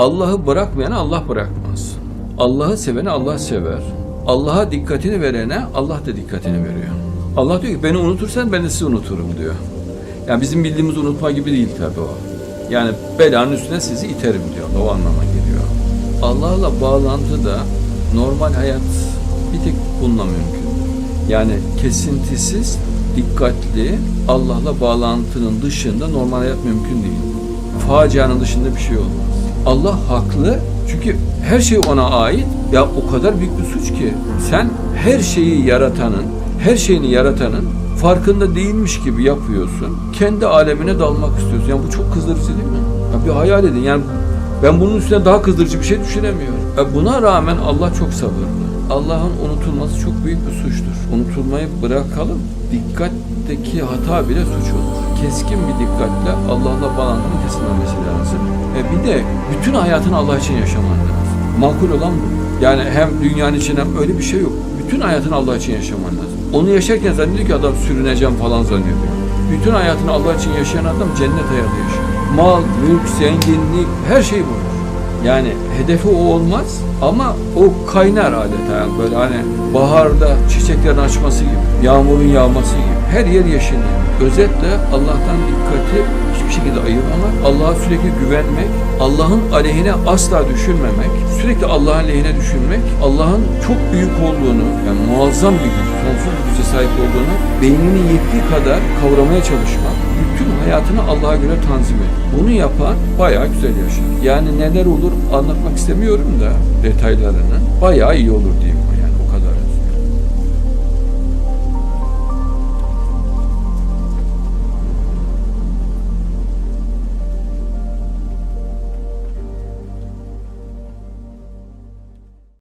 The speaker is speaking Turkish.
Allah'ı bırakmayana Allah bırakmaz. Allah'ı sevene Allah sever. Allah'a dikkatini verene Allah da dikkatini veriyor. Allah diyor ki beni unutursan ben de sizi unuturum diyor. Yani bizim bildiğimiz unutma gibi değil tabii o. Yani belanın üstüne sizi iterim diyor. O anlama geliyor. Allah'la bağlantı da normal hayat bir tek bununla mümkün. Yani kesintisiz, dikkatli Allah'la bağlantının dışında normal hayat mümkün değil. Facianın dışında bir şey olmaz. Allah haklı çünkü her şey ona ait. Ya o kadar büyük bir suç ki sen her şeyi yaratanın, her şeyini yaratanın farkında değilmiş gibi yapıyorsun. Kendi alemine dalmak istiyorsun. Yani bu çok kızdırıcı değil mi? Ya bir hayal edin. Yani ben bunun üstüne daha kızdırıcı bir şey düşünemiyorum. E buna rağmen Allah çok sabırlı. Allah'ın unutulması çok büyük bir suçtur. Unutulmayı bırakalım. Dikkatteki hata bile suç olur. Keskin bir dikkatle Allah'la lazım. E bir de bütün hayatını Allah için yaşaman lazım. Makul olan bu. Yani hem dünyanın içinde hem öyle bir şey yok. Bütün hayatını Allah için yaşaman lazım. Onu yaşarken zannediyor ki adam sürüneceğim falan zannediyor. Bütün hayatını Allah için yaşayan adam cennet hayatı yaşıyor. Mal, mülk, zenginlik her şey bu. Yani hedefi o olmaz ama o kaynar adeta yani böyle hani baharda çiçeklerin açması gibi, yağmurun yağması gibi her yer yeşillik. Özetle Allah'tan dikkati hiçbir şekilde ayırmamak, Allah'a sürekli güvenmek, Allah'ın aleyhine asla düşünmemek, sürekli Allah'ın lehine düşünmek, Allah'ın çok büyük olduğunu, yani muazzam bir güç, sonsuz bir güce sahip olduğunu beyninin yettiği kadar kavramaya çalışmak, bütün hayatını Allah'a göre tanzim et. Bunu yapan bayağı güzel yaşar. Yani neler olur anlatmak istemiyorum da detaylarını. Bayağı iyi olur diyeyim.